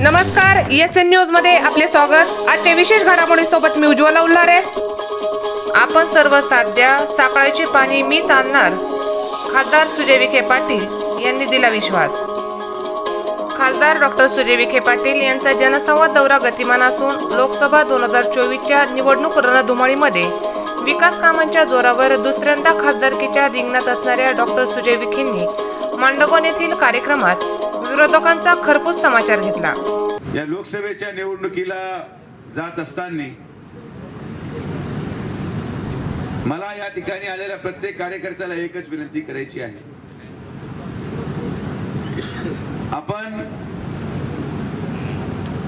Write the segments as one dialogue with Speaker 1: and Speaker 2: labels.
Speaker 1: नमस्कार S N न्यूजमध्ये आपले स्वागत. आजच्या विशेष घडामोडी सोबत मी उज्ज्वला उल्हारे. आपण सर्व साध्या सापळाचे पाणी मीच आणणार खासदार सुजय विखे पाटील यांनी दिला विश्वास. खासदार डॉक्टर सुजय विखे पाटील यांचा जनसंवाद दौरा गतिमान असून लोकसभा दोन हजार चोवीसच्या निवडणूक रणधुमाळीमध्ये विकास कामांच्या जोरावर दुसऱ्यांदा खासदारकीच्या रिंगणात असणाऱ्या डॉक्टर सुजय विखेंनी मांडगोन येथील कार्यक्रमात विरोधकांचा खरपूस समाचार घेतला.
Speaker 2: या लोकसभेच्या निवडणुकीला जात असताना मला या ठिकाणी आलेल्या प्रत्येक कार्यकर्त्याला एकच विनंती करायची आहे. आपण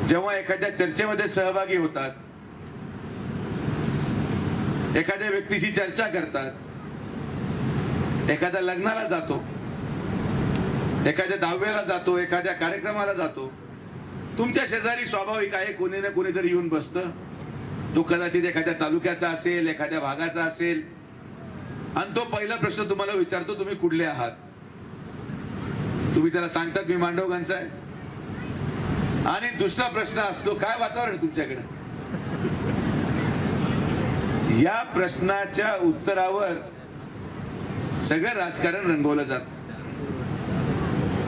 Speaker 2: जेव्हा एखाद्या चर्चेमध्ये सहभागी होतात एखाद्या व्यक्तीशी चर्चा करतात. एखाद्या लग्नाला जातो. एखाद्या दहाव्याला जातो एखाद्या कार्यक्रमाला जातो. तुमच्या शेजारी स्वाभाविक आहे कोणी ना कोणीतरी येऊन बसतं. तो कदाचित एखाद्या तालुक्याचा असेल एखाद्या भागाचा असेल. आणि तो पहिला प्रश्न तुम्हाला विचारतो तुम्ही कुठले आहात? तुम्ही त्याला सांगतात मी मांडवगांचा आहे. आणि दुसरा प्रश्न असतो काय वातावरण आहे तुमच्याकडे? या प्रश्नाच्या उत्तरावर सगळं राजकारण रंगवलं जात.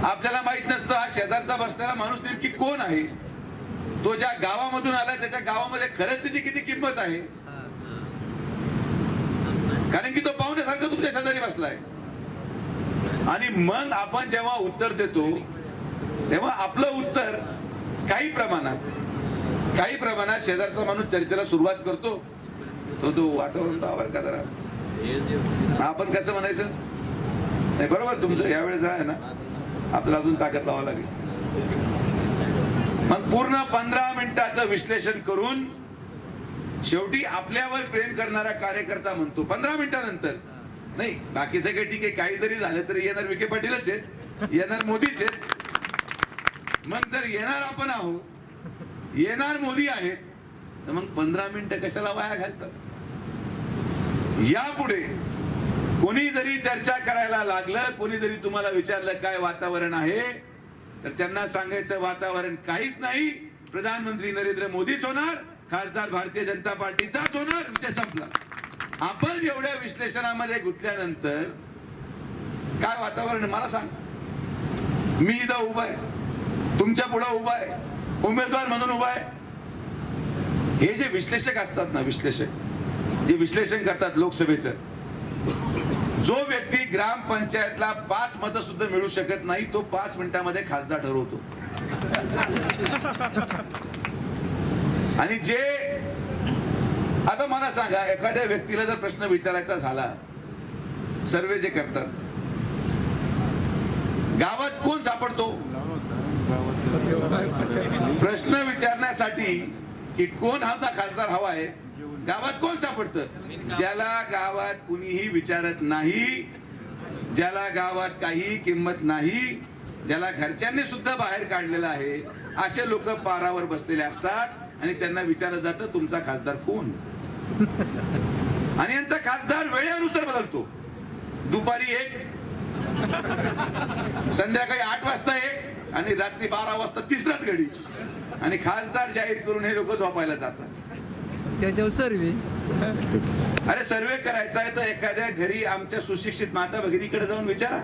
Speaker 2: आपल्याला माहीत नसतं हा शेजारचा बसणारा माणूस नेमकी कोण आहे? तो ज्या गावामधून आला त्याच्या गावामध्ये खरंच त्याची किती किंमत आहे? कारण की तो पाहुण्यासारखं तुमच्या शेजारी बसलाय. आणि मग आपण जेव्हा उत्तर देतो तेव्हा आपलं उत्तर काही प्रमाणात काही प्रमाणात शेजारचा माणूस चर्चेला सुरुवात करतो. तो तो वातावरण बरं का जरा. आपण कसं म्हणायचं? नाही बरोबर तुमचं यावेळेस आहे ना? आपल्याला अजून ताकद लावावं लागेल. मग पूर्ण पंधरा मिनिटाचं विश्लेषण करून शेवटी आपल्यावर प्रेम करणारा कार्यकर्ता म्हणतो. पंधरा मिनिटानंतर. नाही बाकी सगळे ठीक आहे. काही जरी झालं तरी येणार विखे पाटीलच आहेत. येणार मोदीच आहेत. मग जर येणार आपण आहोत येणार मोदी आहेत तर मग पंधरा मिनिटं कशाला वाया घालतात? यापुढे कोणी जरी चर्चा करायला लागलं कोणी जरी तुम्हाला विचारलं काय वातावरण आहे तर त्यांना सांगायचं वातावरण काहीच नाही. प्रधानमंत्री नरेंद्र मोदीच होणार खासदार भारतीय जनता पार्टीचाच होणार विषय संपला. आपण एवढ्या विश्लेषणामध्ये गुंतल्यानंतर काय वातावरण मला सांग. मी इथं उभा आहे. तुमच्यापुढे उभा आहे. उमेदवार म्हणून उभा आहे. हे जे विश्लेषक असतात ना विश्लेषक जे विश्लेषण करतात लोकसभेचं. जो व्यक्ती ग्रामपंचायतला पाच मतं सुद्धा मिळू शकत नाही तो पाच मिनिटामध्ये खासदार ठरवतो. आणि जे आता मला सांगा एखाद्या व्यक्तीला जर प्रश्न विचारायचा झाला सर्वे जे करतात गावात कोण सापडतो? प्रश्न विचारण्यासाठी की कोण हा खासदार हवा आहे? गावात कोण सापडतं? ज्याला गावात कुणीही विचारत नाही ज्याला गावात काही किंमत नाही ज्याला घरच्यांनी सुद्धा बाहेर काढलेलं आहे असे लोक पारावर बसलेले असतात आणि त्यांना विचारलं जातं तुमचा खासदार कोण? आणि यांचा खासदार वेळेनुसार बदलतो. दुपारी एक संध्याकाळी आठ वाजता एक आणि रात्री बारा वाजता तिसराच घडी. आणि खासदार जाहीर करून हे लोक झोपायला जातात.
Speaker 3: त्याच्यावर सर्वे
Speaker 2: अरे सर्वे करायचा आहे तर एखाद्या घरी आमच्या सुशिक्षित माता भगिनीकडे जाऊन विचारा.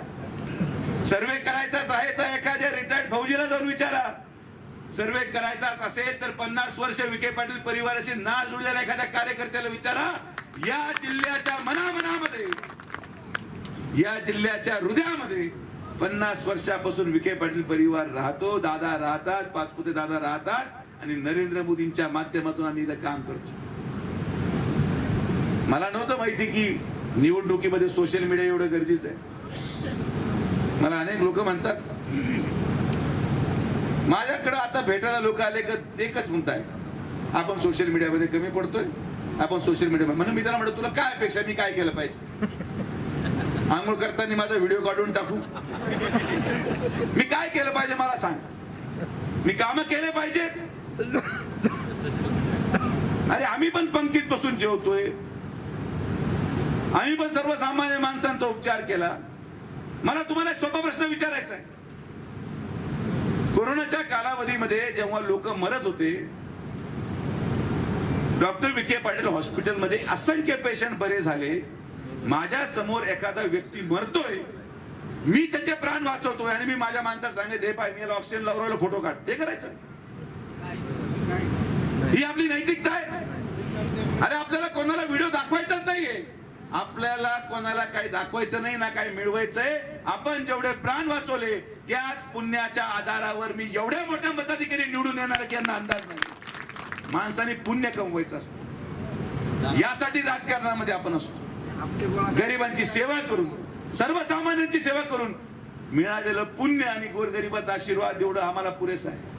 Speaker 2: सर्वे करायचाच आहे तर एखाद्या रिटायर्ड फौजीला जाऊन विचारा. सर्वे करायचाच असेल तर पन्नास वर्ष विखे पाटील परिवाराशी ना जुळलेल्या एखाद्या कार्यकर्त्याला विचारा. या जिल्ह्याच्या मनामनामध्ये या जिल्ह्याच्या हृदयामध्ये पन्नास वर्षापासून विखे पाटील परिवार राहतो. दादा राहतात पाचपुते दादा राहतात. आणि नरेंद्र मोदींच्या माध्यमातून आम्ही इथं काम करतो. मला नव्हतं माहिती की निवडणुकीमध्ये सोशल मीडिया एवढं गरजेचं आहे. मला अनेक लोक म्हणतात. माझ्याकडे आता भेटायला लोक आले का एकच म्हणताय. आपण सोशल मीडियामध्ये कमी पडतोय. आपण सोशल मीडिया म्हणून मी त्याला म्हणतो तुला काय अपेक्षा मी काय केलं पाहिजे? आंघोळ करताना माझा व्हिडिओ काढून टाकू. मी काय केलं पाहिजे मला सांग. मी काम केले पाहिजे अरे आम्ही पण पंक्तीत बसून जेवतोय. आम्ही पण सर्वसामान्य माणसांचा उपचार केला. मला तुम्हाला एक सोपा प्रश्न विचारायचा आहे. कोरोनाच्या कालावधीमध्ये जेव्हा लोक मरत होते डॉक्टर विखे पाटील हॉस्पिटलमध्ये असंख्य पेशंट बरे झाले. माझ्यासमोर एखादा व्यक्ती मरतोय मी त्याचे प्राण वाचवतोय आणि मी माझ्या माणसाला सांगायचं हे पाय मी ऑक्सिजन लावला फोटो काढ. हे करायचं. ही आपली नैतिकता आहे. अरे आपल्याला कोणाला व्हिडिओ दाखवायचाच नाहीये. आपल्याला कोणाला काही दाखवायचं नाही ना काही मिळवायचंय. आपण जेवढे प्राण वाचवले त्याच पुण्याच्या आधारावर मी एवढ्या मोठ्या मताधिकारी निवडून येणार की यांना अंदाज नाही. माणसाने पुण्य कमवायचं असतं. यासाठी राजकारणामध्ये आपण असतो. गरिबांची सेवा करून सर्वसामान्यांची सेवा करून मिळालेलं पुण्य आणि गोरगरिबाचा आशीर्वाद एवढं आम्हाला पुरेसं आहे.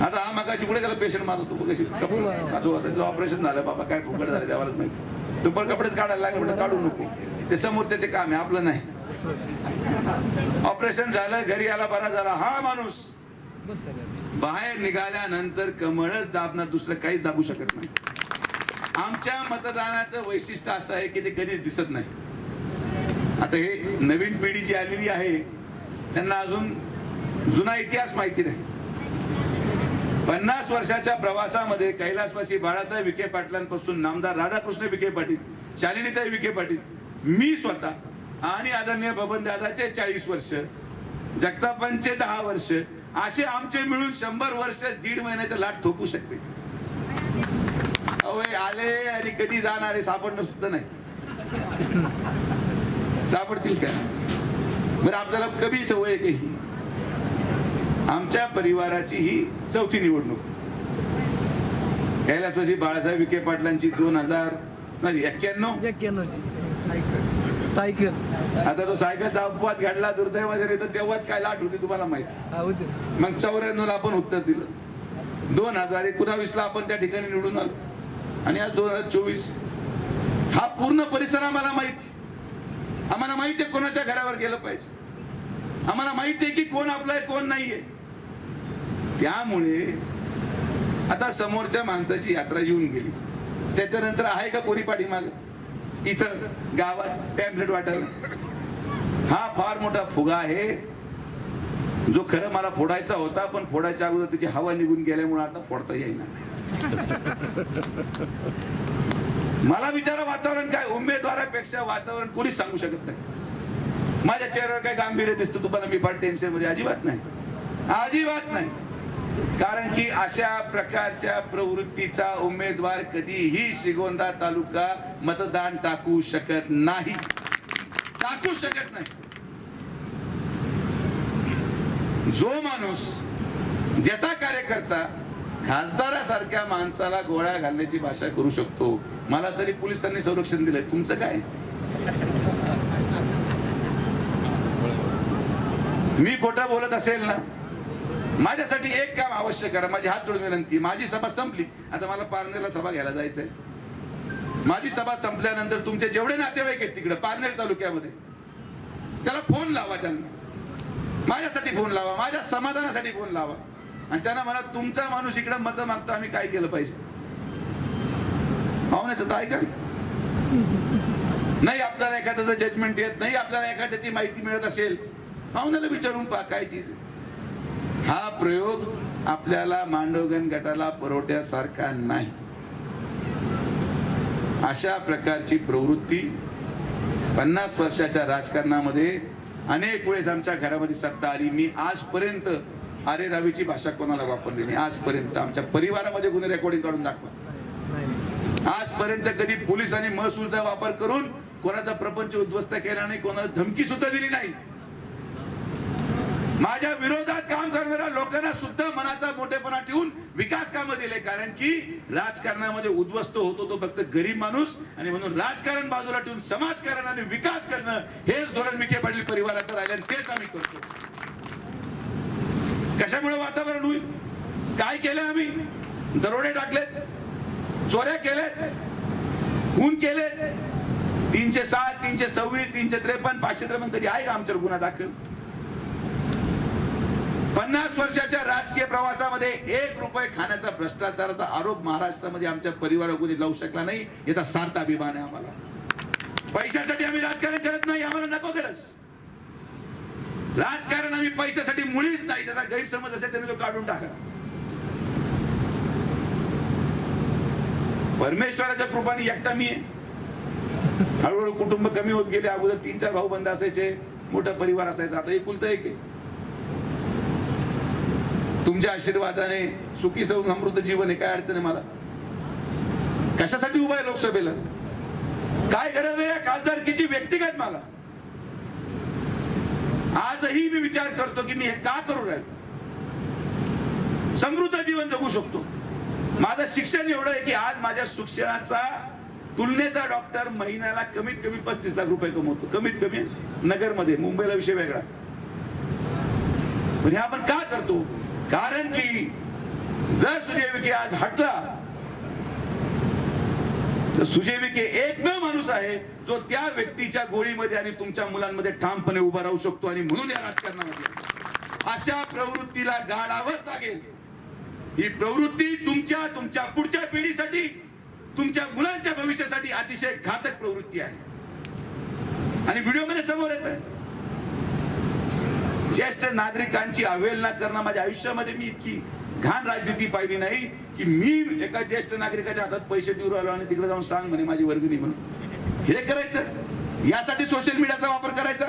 Speaker 2: आता हा मगाची कुठे गेला? पेशंट माझा तो कशी आता ऑपरेशन झालं बाबा काय फुकट झालं देवालाच माहिती तो पण कपडेच काढायला लागले म्हणजे काढू नको. ते समोर त्याचे काम आहे आपलं नाही. ऑपरेशन झालं घरी आला बरा झाला. हा माणूस बाहेर निघाल्यानंतर कमळच दाबणार दुसरं काहीच दाबू शकत नाही. आमच्या मतदानाचं वैशिष्ट्य असं आहे की ते कधीच दिसत नाही. आता हे नवीन पिढी जी आलेली आहे त्यांना अजून जुना इतिहास माहिती नाही. पन्नास वर्षाच्या प्रवासामध्ये कैलासवासी बाळासाहेब विखे पाटलांपासून नामदार राधाकृष्ण विखे पाटील शालिनीताई विखे पाटील मी स्वतः आणि आदरणीय बबन दादाचे चाळीस वर्ष जगतापांचे दहा वर्ष असे आमचे मिळून शंभर वर्ष दीड महिन्याचा लाट थोपू शकते. अवय आले आणि कधी जाणारे सापडणं सुद्धा नाही. सापडतील का? बरं आपल्याला कमी सवय काही. ही आमच्या परिवाराची ही चौथी निवडणूक. कैलासवासी बाळासाहेब विखे पाटलांची दोन हजार नाही एक्क्याण्णव.
Speaker 3: सायकल.
Speaker 2: आता तो सायकलचा अपवाद घडला दुर्दैवाने तर तेव्हाच काय लाट होती तुम्हाला माहिती?
Speaker 3: होते.
Speaker 2: मग चौऱ्याण्णव ला आपण उत्तर दिलं. दोन हजार एकोणावीस ला आपण त्या ठिकाणी निवडून आलो. आणि आज दोन हजार चोवीस. हा पूर्ण परिसर आम्हाला माहिती. आम्हाला माहिती आहे कोणाच्या घरावर गेलं पाहिजे. आम्हाला माहिती आहे की कोण आपलं आहे कोण नाहीये. त्यामुळे आता समोरच्या माणसाची यात्रा येऊन गेली. त्याच्यानंतर आहे का कोणी पाठीमाग? इथं गावात पॅम्पलेट वाटल हा फार मोठा फुगा आहे. जो खरं मला फोडायचा होता पण फोडायच्या अगोदर त्याची हवा निघून गेल्यामुळे आता फोडता येईना. मला विचारा वातावरण काय? उमेदवारापेक्षा वातावरण कोणीच सांगू शकत नाही. माझ्या चेहऱ्यावर काय गांभीर्य दिसतो तुम्हाला? मी फार टेन्शनमध्ये. अजिबात नाही. अजिबात नाही. कारण की अशा प्रकारच्या प्रवृत्तीचा उमेदवार कधीही श्रीगोंदा तालुका मतदान टाकू शकत नाही. टाकू शकत नाही. जो माणूस ज्याचा कार्यकर्ता खासदारासारख्या माणसाला गोळ्या घालण्याची भाषा करू शकतो मला तरी पोलिसांनी संरक्षण दिलंय. तुमचं काय? मी खोटा बोलत असेल ना? माझ्यासाठी एक काम अवश्य करा. माझी हात जोडून विनंती. माझी सभा संपली. आता मला पारनेरला सभा घ्यायला जायचंय. माझी सभा संपल्यानंतर तुमचे जेवढे नातेवाईक आहेत तिकडे पारनेर तालुक्यामध्ये त्याला फोन लावा त्यांना. माझ्यासाठी फोन लावा. माझ्या समाधानासाठी फोन लावा. आणि त्यांना म्हणा तुमचा माणूस इकडे मत मागतो आम्ही काय केलं पाहिजे? पाहुण्याचं तर ऐका. नाही आपल्याला एखाद्याचं जजमेंट येत नाही आपल्याला एखाद्याची माहिती मिळत असेल. पाहुण्याला विचारून पा काय चीज आहे. हा प्रयोग आपल्याला मांडवगण गटाला पुरवठ्यासारखा नाही. अशा प्रकारची प्रवृत्ती पन्नास वर्षाच्या राजकारणामध्ये अनेक वेळेस आमच्या घरामध्ये सत्ता आली. मी आजपर्यंत अरे रावीची भाषा कोणाला वापरली नाही? आजपर्यंत आमच्या परिवारामध्ये गुन्हे रेकॉर्डिंग काढून दाखवा. आजपर्यंत कधी पोलिसांनी महसूलचा वापर करून कोणाचा प्रपंच उद्ध्वस्त केला नाही कोणाला धमकी सुद्धा दिली नाही. माझ्या विरोधात काम करणाऱ्या लोकांना सुद्धा मनाचा मोठेपणा ठेवून विकास कामं दिले. कारण की राजकारणामध्ये उद्ध्वस्त होतो तो फक्त गरीब माणूस आणि म्हणून राजकारण बाजूला ठेवून समाजकारण आणि विकास करणं हेच धोरण विखे पाटील परिवाराचं राहिलं आणि तेच आम्ही करतो. कशामुळे वातावरण होईल? काय केलं आम्ही? दरोडे टाकलेत चोऱ्या केल्यात खून केले तीनशे सात तीनशे सव्वीस तीनशे त्रेपन्न पाचशे त्रेपन्न कधी आहे का आमच्यावर गुन्हा दाखल? पन्नास वर्षाच्या राजकीय प्रवासामध्ये एक रुपये खाण्याचा भ्रष्टाचाराचा आरोप महाराष्ट्रामध्ये आमच्या परिवारा कोणी लावू शकला नाही याचा सार्थ अभिमान आहे आम्हाला. पैशासाठी आम्ही राजकारण करत नाही आम्हाला नको गरज. राजकारण आम्ही पैशासाठी मुळीच नाही त्याचा गैरसमज असेल त्याने तो काढून टाका. परमेश्वराच्या कृपाने एकटा मी हळूहळू कुटुंब कमी होत गेले अगोदर तीन चार भाऊ बंद असायचे मोठा परिवार असायचा आता एकुलता एक आहे. तुमच्या आशीर्वादाने सुखी सौ समृद्ध जीवन आहे काय अडचण आहे मला? कशासाठी उभा आहे लोकसभेला? काय गरज आहे या खासदारकीची? व्यक्तिगत मला. आजही मी विचार करतो की मी हे का करू राहिलो? समृद्ध जीवन जगू शकतो. माझं शिक्षण एवढं आहे की आज माझ्या शिक्षणाचा तुलनेचा डॉक्टर महिन्याला कमीत कमी पस्तीस लाख रुपये कमवतो. कमीत कमी नगरमध्ये मुंबईला विषय वेगळा. पण हे आपण का करतो? कारण की जर सुजय विखे आज हटला तर सुजय विखे एकमेव माणूस आहे जो त्या व्यक्तीच्या गोळीमध्ये आणि तुमच्या मुलांमध्ये ठामपणे उभा राहू शकतो आणि म्हणून या राजकारणामध्ये अशा प्रवृत्तीला गाडावंच लागेल. ही प्रवृत्ती तुमच्या तुमच्या पुढच्या पिढीसाठी तुमच्या मुलांच्या भविष्यासाठी अतिशय घातक प्रवृत्ती आहे. आणि व्हिडिओमध्ये समोर येत ज्येष्ठ नागरिकांची अवहेलना करणं माझ्या आयुष्यामध्ये मी इतकी घाण राजनीती पाहिली नाही की मी एका ज्येष्ठ नागरिकाच्या हातात पैसे देऊ राहिलो आणि तिकडे जाऊन सांग म्हणे माझी वर्गणी म्हणून. हे करायचं? यासाठी सोशल मीडियाचा वापर करायचा?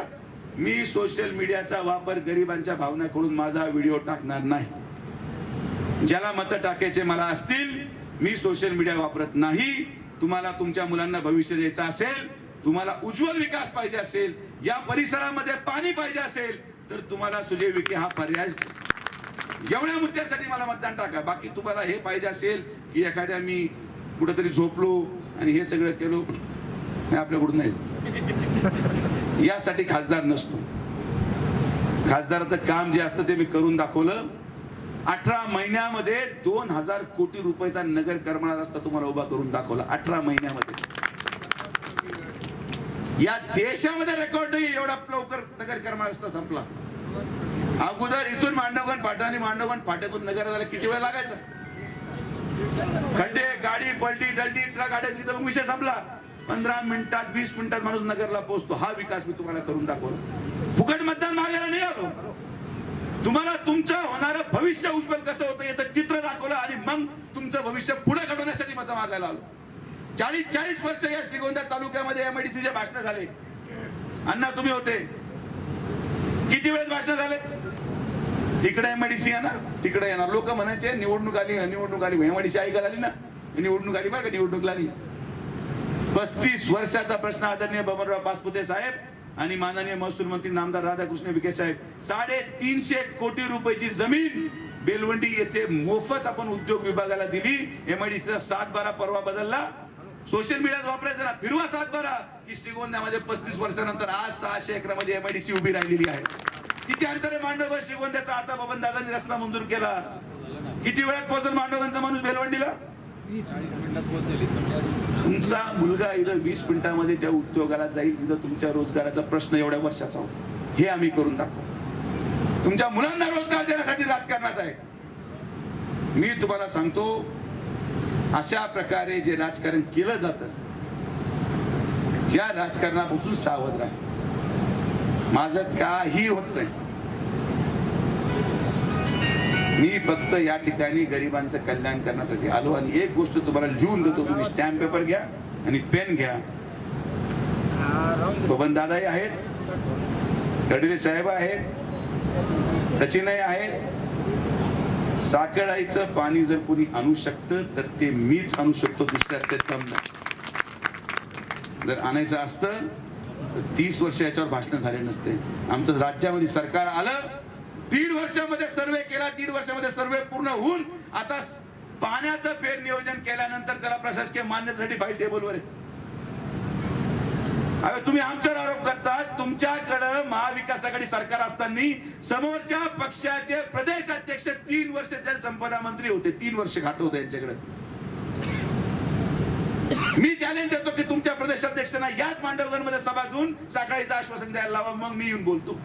Speaker 2: मी सोशल मीडियाचा वापर गरिबांच्या भावनाकडून माझा व्हिडिओ टाकणार नाही. ज्याला मतं टाकायचे मला असतील मी सोशल मीडिया वापरत नाही. तुम्हाला तुमच्या मुलांना भविष्य द्यायचं असेल तुम्हाला उज्ज्वल विकास पाहिजे असेल या परिसरामध्ये पाणी पाहिजे असेल तर तुम्हाला सुजय विखे हा पर्याय एवढ्या मुद्द्यासाठी मला मतदान टाका. बाकी तुम्हाला हे पाहिजे असेल की एखाद्या मी कुठेतरी झोपलो आणि हे सगळं केलो हे आपल्याकडून नाही यासाठी खासदार नसतो. खासदाराचं काम जे असतं ते मी करून दाखवलं. अठरा महिन्यामध्ये दोन हजार कोटी रुपयाचा नगर करमाळा रस्ता तुम्हाला उभा करून दाखवला. अठरा महिन्यामध्ये. या देशामध्ये रेकॉर्ड नाही एवढा लवकर नगर करमाळा संपला. अगोदर इथून मांडवगण फाटा आणि मांडवगण फाट्यातून नगर झाला किती वेळ लागायचा? खड्डे गाडी पलटी टलटी ट्रक अडकली तर विषय संपला. पंधरा मिनिटात वीस मिनिटात माणूस नगरला पोहोचतो. हा विकास मी तुम्हाला करून दाखवला फुकट मतदान मागायला नाही आलो. तुम्हाला तुमचं होणारं भविष्य उज्ज्वल कसं होतं याचं चित्र दाखवलं आणि मग तुमचं भविष्य पुढे घडवण्यासाठी मतं मागायला आलो. चाळीस चाळीस वर्ष या श्रीगोंदा तालुक्यामध्ये एमआयडीसीचे भाषण झाले. अण्णा तुम्ही होते. किती वेळेस भाषण झाले? इकडे एमआयडीसी येणार तिकडे येणार. लोक म्हणायचे निवडणूक आली निवडणूक आली. एमआयडीसी ऐकायला आली ना? निवडणूक आली बरं का निवडणूक लागली. पस्तीस वर्षाचा प्रश्न आदरणीय बबनराव पाचपुते साहेब आणि माननीय महसूल मंत्री नामदार राधाकृष्ण विखे साहेब. साडे तीनशे कोटी रुपयाची जमीन बेलवंडी येथे मोफत आपण उद्योग विभागाला दिली. एमआयडीसीचा सात बारा परवा बदलला. सोशल मीडियात वापरायचं ना फिरवा सात बरा. की श्रीगोंद्यामध्ये पस्तीस वर्षानंतर आज सहाशे एकरामध्ये एमआयडीसी उभी राहिलेली आहे. किती अंतर आहे मांडव श्रीगोंद्याचा आता बबन दादांनी रस्ता मंजूर केला. किती वेळात पोहोचल मांडवगांचा माणूस बेलवंडीला तुमचा मुलगा इथं वीस मिनिटामध्ये त्या उद्योगाला जाईल तिथं तुमच्या रोजगाराचा प्रश्न एवढ्या वर्षाचा होता. हे आम्ही करून दाखवू. तुमच्या मुलांना रोजगार देण्यासाठी राजकारणात आहे. मी तुम्हाला सांगतो अशा प्रकारे जे राजकारण केलं जातं या राजकारणापासून सावध राहा. माझं काही होत नाही. मी फक्त या ठिकाणी गरिबांचं कल्याण करण्यासाठी आलो आणि एक गोष्ट तुम्हाला लिहून देतो. तुम्ही स्टॅम्प पेपर घ्या आणि पेन घ्या. बबन दादाही आहेत. कडले साहेब आहेत. सचिनही आहेत. साखळाईचं पाणी जर कोणी आणू शकतं तर ते मीच आणू शकतो दुसऱ्या ते नाही. जर आणायचं असतं तीस वर्ष याच्यावर भाषण झाले नसते आमचं राज्यामध्ये सरकार आलं दीड वर्षामध्ये सर्वे केला दीड वर्षामध्ये सर्वे पूर्ण होऊन आता पाण्याचं फेर नियोजन केल्यानंतर त्याला प्रशासकीय मान्यतेसाठी फाईल टेबलवर आहे अरे तुम्ही आमच्यावर आरोप करता तुमच्याकडं महाविकास आघाडी सरकार असताना समोरच्या पक्षाचे प्रदेश अध्यक्ष तीन वर्ष जलसंपदा मंत्री होते. तीन वर्ष घात होते यांच्याकडे. मी चॅलेंज देतो की तुमच्या प्रदेशाध्यक्षांना याच मांडवगणमध्ये सभा घेऊन सकाळीचं आश्वासन द्यायला लावा मग मी येऊन बोलतो.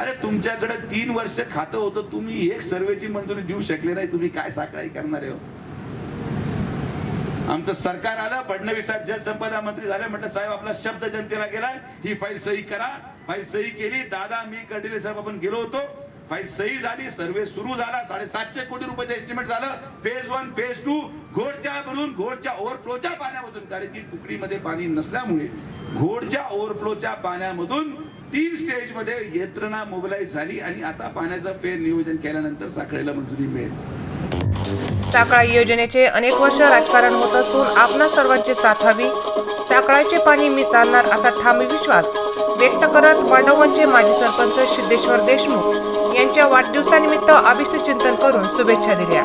Speaker 2: अरे तुमच्याकडे तीन वर्ष खातं होतं. तुम्ही एक सर्वेची मंजुरी देऊ शकले नाही. तुम्ही काय साखळाई करणार आहे? हो? आमचं सरकार आलं फडणवीस साहेब जलसंपदा मंत्री झाले म्हटलं साहेब आपला शब्द जनतेला गेलाय ही फाईल सही करा. फाईल सही केली दादा मी कडले साहेब आपण गेलो होतो. फाईल सही झाली सर्वे सुरू झाला साडेसातशे कोटी रुपयाचं एस्टिमेट झालं. फेज वन फेज टू घोडच्या म्हणून घोडच्या ओव्हरफ्लोच्या पाण्यामधून कारण की कुकडीमध्ये पाणी नसल्यामुळे घोडच्या ओव्हरफ्लोच्या पाण्यामधून तीन स्टेजमध्ये यंत्रणा मोबिलाईज झाली आणि आता पाण्याचं फेर नियोजन केल्यानंतर साखळीला मंजुरी मिळेल.
Speaker 1: साकळा योजनेचे अनेक वर्ष राजकारण होत असून आपणा सर्वांची साथ हवी. साकळाचे पाणी मी चालणार असा ठाम विश्वास व्यक्त करत वाढवणचे माजी सरपंच सिद्धेश्वर देशमुख यांच्या वाढदिवसानिमित्त अभिष्ट चिंतन करून शुभेच्छा दिल्या.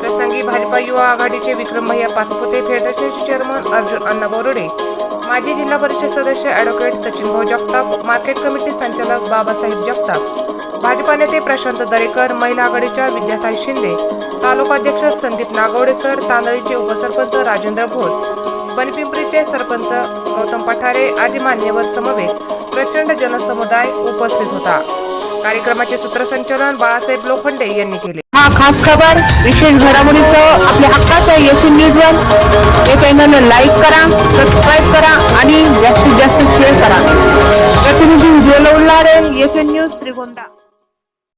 Speaker 1: प्रसंगी भाजपा युवा आघाडीचे विक्रम भैया पाचपुते फेडरेशनचे चेअरमन अर्जुन अण्णा बोरुडे माजी जिल्हा परिषद सदस्य ॲडव्होकेट सचिन भाऊ जगताप मार्केट कमिटी संचालक बाबासाहेब जगताप भाजपा नेते प्रशांत दरेकर महिला आघाडीच्या विद्याताई शिंदे तालुकाध्यक्ष संदीप नागवडे सर तांदळीचे उपसरपंच राजेंद्र घोष बनपिंपरीचे सरपंच गौतम पठारे आदी मान्यवर समवेत प्रचंड जनसमुदाय उपस्थित होता. कार्यक्रमाचे सूत्रसंचालन बाळासाहेब लोखंडे यांनी केले.
Speaker 4: हा खास खबर विशेष घडामोडीसह आपल्या हक्काचं येसी न्यूज वन. हे चॅनल लाईक करा सबस्क्राईब करा आणि जास्तीत जास्त शेअर करा. प्रतिनिधी उज्ज्वल उल्हारे येसी न्यूज त्रिगोंदा